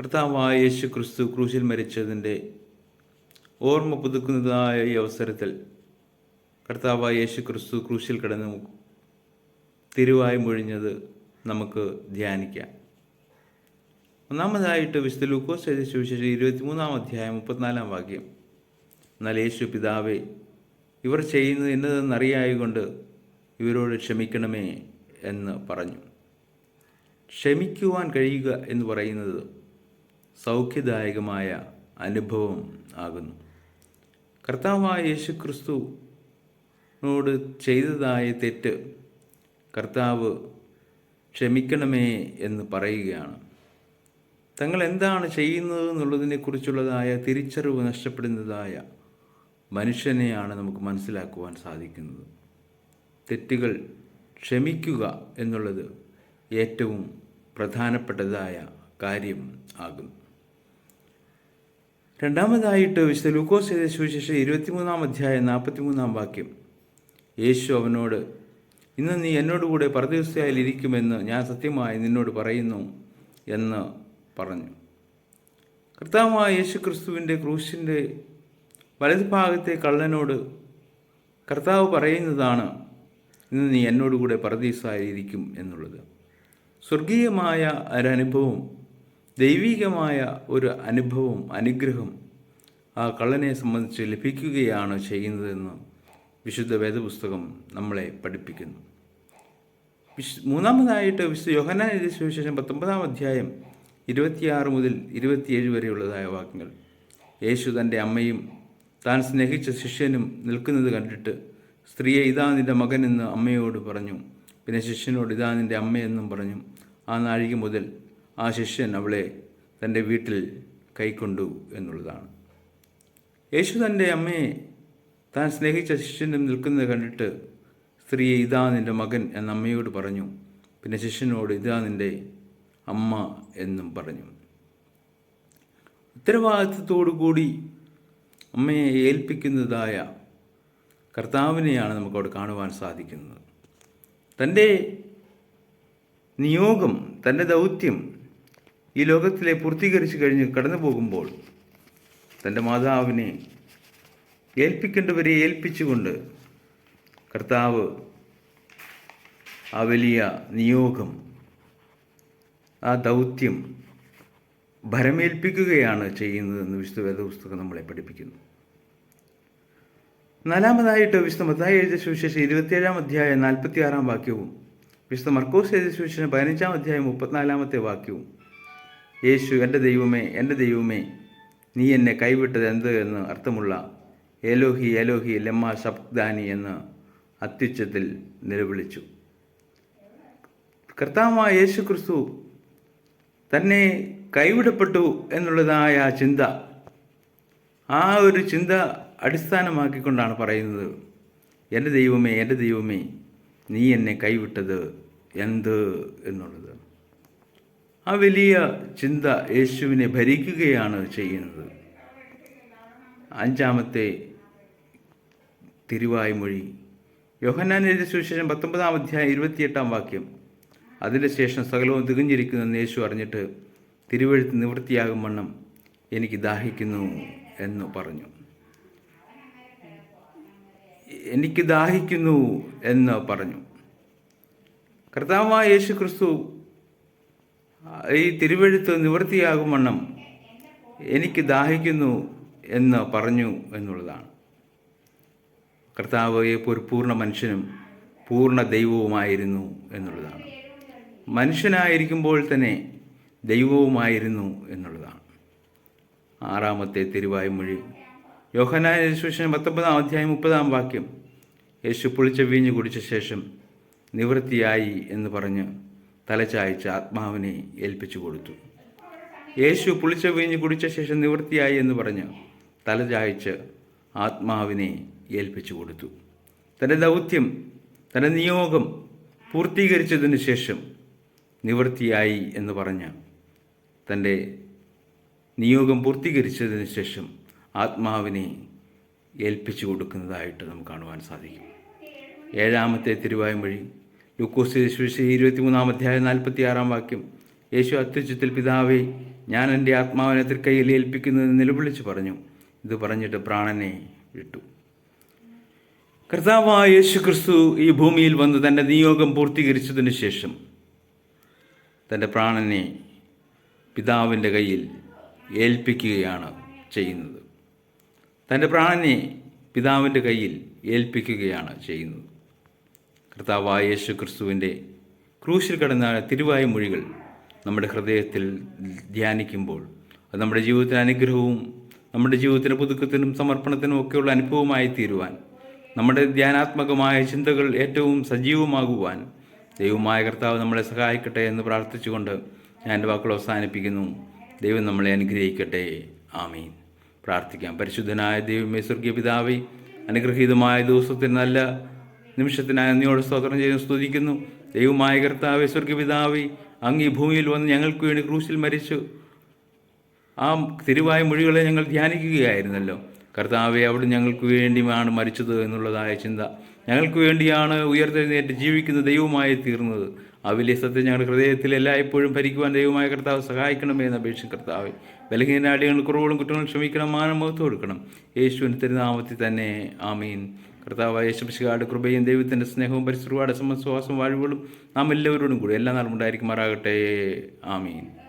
കർത്താവായ യേശു ക്രിസ്തു ക്രൂശിൽ മരിച്ചതിന്റെ ഓർമ്മ പുതുക്കുന്നതായ ഈ അവസരത്തിൽ കർത്താവായ യേശു ക്രിസ്തു ക്രൂശിൽ കിടന്ന് തിരുവായി മൊഴിഞ്ഞത് നമുക്ക് ധ്യാനിക്കാം. ഒന്നാമതായിട്ട് വിശുദ്ധ ലൂക്കോസ് എഴുതിയ സുവിശേഷം ഇരുപത്തിമൂന്നാം അധ്യായം മുപ്പത്തിനാലാം വാക്യം. എന്നാൽ യേശു പിതാവേ ഇവർ ചെയ്യുന്നത് എന്നതെന്നറിയായകൊണ്ട് ഇവരോട് ക്ഷമിക്കണമേ എന്ന് പറഞ്ഞു. ക്ഷമിക്കുവാൻ കഴിയുക എന്ന് പറയുന്നത് സൗഖ്യദായകമായ അനുഭവം ആകുന്നു. കർത്താവായ യേശു ക്രിസ്തുനോട് ചെയ്തതായ തെറ്റ് കർത്താവ് ക്ഷമിക്കണമേ എന്ന് പറയുകയാണ്. തങ്ങൾ എന്താണ് ചെയ്യുന്നത് എന്നുള്ളതിനെക്കുറിച്ചുള്ളതായ തിരിച്ചറിവ് നഷ്ടപ്പെടുന്നതായ മനുഷ്യനെയാണ് നമുക്ക് മനസ്സിലാക്കുവാൻ സാധിക്കുന്നത്. തെറ്റുകൾ ക്ഷമിക്കുക എന്നുള്ളത് ഏറ്റവും പ്രധാനപ്പെട്ടതായ കാര്യം ആകുന്നു. രണ്ടാമതായിട്ട് വിശുദ്ധ ലൂക്കോസ് ചെയ്ത സുവിശേഷം ഇരുപത്തിമൂന്നാം അധ്യായം നാൽപ്പത്തിമൂന്നാം വാക്യം. യേശു അവനോട് ഇന്ന് നീ എന്നോടുകൂടെ ഇരിക്കുമെന്ന് ഞാൻ സത്യമായി നിന്നോട് പറയുന്നു എന്ന് പറഞ്ഞു. കർത്താവായ യേശു ക്രിസ്തുവിന്റെ ക്രൂശിന്റെ വലതുഭാഗത്തെ കള്ളനോട് കർത്താവ് പറയുന്നതാണ് ഇന്ന് നീ എന്നോടുകൂടെ പറദീസായിരിക്കും എന്നുള്ളത്. സ്വർഗീയമായ ഒരനുഭവം ദൈവികമായ ഒരു അനുഭവം അനുഗ്രഹം ആ കള്ളനെ സംബന്ധിച്ച് ലഭിക്കുകയാണ് ചെയ്യുന്നതെന്ന് വിശുദ്ധ വേദപുസ്തകം നമ്മളെ പഠിപ്പിക്കുന്നു. വിശ് മൂന്നാമതായിട്ട് വിശുദ്ധ എഴുതിയ സുവിശേഷം പത്തൊമ്പതാം അധ്യായം ഇരുപത്തിയാറ് മുതൽ ഇരുപത്തിയേഴ് വരെയുള്ളതായ വാക്യങ്ങൾ. യേശു തന്റെ അമ്മയും താൻ സ്നേഹിച്ച ശിഷ്യനും നിൽക്കുന്നത് കണ്ടിട്ട് സ്ത്രീയെ ഇതാ നിന്റെ മകനെന്ന് അമ്മയോട് പറഞ്ഞു. പിന്നെ ശിഷ്യനോട് ഇതാ നിന്റെ അമ്മയെന്നും പറഞ്ഞു. ആ നാഴിക മുതൽ ആ ശിഷ്യൻ അവളെ തന്റെ വീട്ടിൽ കൈക്കൊണ്ടു എന്നുള്ളതാണ്. യേശു തന്റെ അമ്മയെ താൻ സ്നേഹിച്ച ശിഷ്യനും നിൽക്കുന്നത് കണ്ടിട്ട് സ്ത്രീയെ ഇതാ നിന്റെ മകൻ എന്ന അമ്മയോട് പറഞ്ഞു. പിന്നെ ശിഷ്യനോട് ഇതാ നിന്റെ അമ്മ എന്നും പറഞ്ഞു. ഉത്തരവാദിത്വത്തോടു കൂടി അമ്മയെ ഏൽപ്പിക്കുന്നതായ കർത്താവിനെയാണ് നമുക്കവിടെ കാണുവാൻ സാധിക്കുന്നത്. തന്റെ നിയോഗം തന്റെ ദൗത്യം ഈ ലോകത്തിലെ പൂർത്തീകരിച്ചു കഴിഞ്ഞ് കടന്നു പോകുമ്പോൾ തന്റെ മാതാവിനെ ഏൽപ്പിക്കേണ്ടവരെ ഏൽപ്പിച്ചുകൊണ്ട് കർത്താവ് ആ വലിയ നിയോഗം ആ ദൗത്യം ഭരമേൽപ്പിക്കുകയാണ് ചെയ്യുന്നതെന്ന് വിശുദ്ധ വേദപുസ്തകം നമ്മളെ പഠിപ്പിക്കുന്നു. നാലാമതായിട്ട് വിശുദ്ധ മത്തായി എഴുതിയ സുവിശേഷം ഇരുപത്തിയേഴാം അധ്യായം നാൽപ്പത്തി ആറാം വാക്യവും വിശുദ്ധ മർക്കോസ് എഴുതിയ സുവിശേഷം പതിനഞ്ചാം അധ്യായം മുപ്പത്തിനാലാമത്തെ വാക്യവും യേശു എന്റെ ദൈവമേ എന്റെ ദൈവമേ നീ എന്നെ കൈവിട്ടത് എന്ത് എന്ന് അർത്ഥമുള്ള ഏലോഹി ഏലോഹി ലെമ്മ ശബ്ദാനി എന്ന് അത്യുച്ചത്തിൽ നിലവിളിച്ചു. കർത്താവായ യേശു ക്രിസ്തു തന്നെ കൈവിടപ്പെട്ടു എന്നുള്ളതായ ആ ചിന്ത ആ ഒരു ചിന്ത അടിസ്ഥാനമാക്കിക്കൊണ്ടാണ് പറയുന്നത്. എന്റെ ദൈവമേ എന്റെ ദൈവമേ നീ എന്നെ കൈവിട്ടത് എന്ത് എന്നുള്ളത്. ആ വലിയ ചിന്ത യേശുവിനെ ഭരിക്കുകയാണ് ചെയ്യുന്നത്. അഞ്ചാമത്തെ തിരുവായ്മൊഴി. യോഹന്നാൻ എഴുതിയ സുവിശേഷം പത്തൊമ്പതാം അധ്യായം ഇരുപത്തിയെട്ടാം വാക്യം. അതിന്റെ ശേഷം സകലവും തികഞ്ഞിരിക്കുന്നെന്ന് യേശു അറിഞ്ഞിട്ട് തിരുവഴുത്ത് നിവൃത്തിയാകും വണ്ണം എനിക്ക് ദാഹിക്കുന്നു എന്ന് പറഞ്ഞു. എനിക്ക് ദാഹിക്കുന്നു എന്ന് പറഞ്ഞു. കർത്താവായ യേശു ക്രിസ്തു ഈ തിരുവഴുത്ത് നിവൃത്തിയാകും വണ്ണം എനിക്ക് ദാഹിക്കുന്നു എന്ന് പറഞ്ഞു എന്നുള്ളതാണ്. കർത്താവ് ഒരു പൂർണ മനുഷ്യനും പൂർണ ദൈവവുമായിരുന്നു എന്നുള്ളതാണ്. മനുഷ്യനായിരിക്കുമ്പോൾ തന്നെ ദൈവവുമായിരുന്നു എന്നുള്ളതാണ്. ആറാമത്തെ തിരുവായ്മൊഴി യോഹനായ യേശുഷൻ പത്തൊമ്പതാം അധ്യായം മുപ്പതാം വാക്യം. യേശു പുളിച്ച വീഞ്ഞ് കുടിച്ച ശേഷം നിവൃത്തിയായി എന്ന് പറഞ്ഞ് തലചായ്ച്ച് ആത്മാവിനെ ഏൽപ്പിച്ചു കൊടുത്തു. യേശു പുളിച്ച വീഞ്ഞ് കുടിച്ച ശേഷം നിവൃത്തിയായി എന്ന് പറഞ്ഞ് തലചായ്ച്ച് ആത്മാവിനെ ഏൽപ്പിച്ചു കൊടുത്തു. തന്റെ ദൗത്യം തന്റെ നിയോഗം പൂർത്തീകരിച്ചതിന് ശേഷം നിവൃത്തിയായി എന്ന് പറഞ്ഞ് തന്റെ നിയോഗം പൂർത്തീകരിച്ചതിന് ശേഷം ആത്മാവിനെ ഏൽപ്പിച്ചു കൊടുക്കുന്നതായിട്ട് നമുക്ക് കാണുവാൻ സാധിക്കും. ഏഴാമത്തെ തിരുവായും വഴി ലൂക്കോസ് സുവിശേഷം ഇരുപത്തിമൂന്നാം അധ്യായം നാൽപ്പത്തി ആറാം വാക്യം. യേശു അത്യുച്ചത്തിൽ പിതാവേ ഞാൻ എന്റെ ആത്മാവിനെ തൃക്കൈയിൽ ഏൽപ്പിക്കുന്നത് നിലവിളിച്ച് പറഞ്ഞു. ഇത് പറഞ്ഞിട്ട് പ്രാണനെ വിട്ടു. കർത്താവായ യേശു ക്രിസ്തു ഈ ഭൂമിയിൽ വന്ന് തന്റെ നിയോഗം പൂർത്തീകരിച്ചതിന് ശേഷം തന്റെ പ്രാണനെ പിതാവിന്റെ കയ്യിൽ ഏൽപ്പിക്കുകയാണ് ചെയ്യുന്നത്. തന്റെ പ്രാണനെ പിതാവിന്റെ കയ്യിൽ ഏൽപ്പിക്കുകയാണ് ചെയ്യുന്നത്. കർത്താവായ യേശു ക്രിസ്തുവിന്റെ ക്രൂശിൽ കിടന്ന തിരുവായ മൊഴികൾ നമ്മുടെ ഹൃദയത്തിൽ ധ്യാനിക്കുമ്പോൾ അത് നമ്മുടെ ജീവിതത്തിന് അനുഗ്രഹവും നമ്മുടെ ജീവിതത്തിന് പുതുക്കത്തിനും സമർപ്പണത്തിനും ഒക്കെയുള്ള അനുഭവമായി തീരുവാൻ നമ്മുടെ ധ്യാനാത്മകമായ ചിന്തകൾ ഏറ്റവും സജീവമാകുവാൻ ദൈവമായ കർത്താവ് നമ്മളെ സഹായിക്കട്ടെ എന്ന് പ്രാർത്ഥിച്ചുകൊണ്ട് ഞാൻ എന്റെ വാക്കുകൾ അവസാനിപ്പിക്കുന്നു. ദൈവം നമ്മളെ അനുഗ്രഹിക്കട്ടെ. ആമീൻ. പ്രാർത്ഥിക്കാം. പരിശുദ്ധനായ ദൈവമേ സ്വർഗീയ പിതാവേ അനുഗ്രഹീതമായ ദിവസത്തിന് നല്ല നിമിഷത്തിനായി അങ്ങയോട് സ്തോത്രം ചെയ്ത് സ്തുതിക്കുന്നു. ദൈവമായ കർത്താവെ സ്വർഗപിതാവി പിതാവേ അങ്ങ് ഈ ഭൂമിയിൽ വന്ന് ഞങ്ങൾക്ക് വേണ്ടി ക്രൂശിൽ മരിച്ചു. ആ തിരുവായ മൊഴികളെ ഞങ്ങൾ ധ്യാനിക്കുകയായിരുന്നല്ലോ. കർത്താവെ അവിടെ ഞങ്ങൾക്ക് വേണ്ടിയാണ് മരിച്ചത് എന്നുള്ളതായ ചിന്ത. ഞങ്ങൾക്ക് വേണ്ടിയാണ് ഉയർത്തെഴുന്നേറ്റ് ജീവിക്കുന്ന ദൈവമായി തീർന്നത്. ആ വലിയ സത്യം ഞങ്ങളുടെ ഹൃദയത്തിൽ എല്ലായ്പ്പോഴും ഭരിക്കുവാൻ ദൈവമായ കർത്താവ് സഹായിക്കണമേ എന്ന് അപേക്ഷിക്കും കർത്താവ്. ബലഹീനാടികൾ കുറവുകളും കുറ്റങ്ങളും ക്ഷമിക്കണം മാനം മുഖത്ത് കൊടുക്കണം. യേശുവിന് തിരുനാമത്തിൽ തന്നെ ആമീൻ. കർത്താവ് യേശുപിശുകാരുടെ കൃപയും ദൈവത്തിന്റെ സ്നേഹവും പരിശുദ്ധാട് സമസ്വാസം വാഴുകളും നാം എല്ലാവരോടും കൂടി എല്ലാ നാളും ഉണ്ടായിരിക്കുമാറാകട്ടെ. ആമീൻ.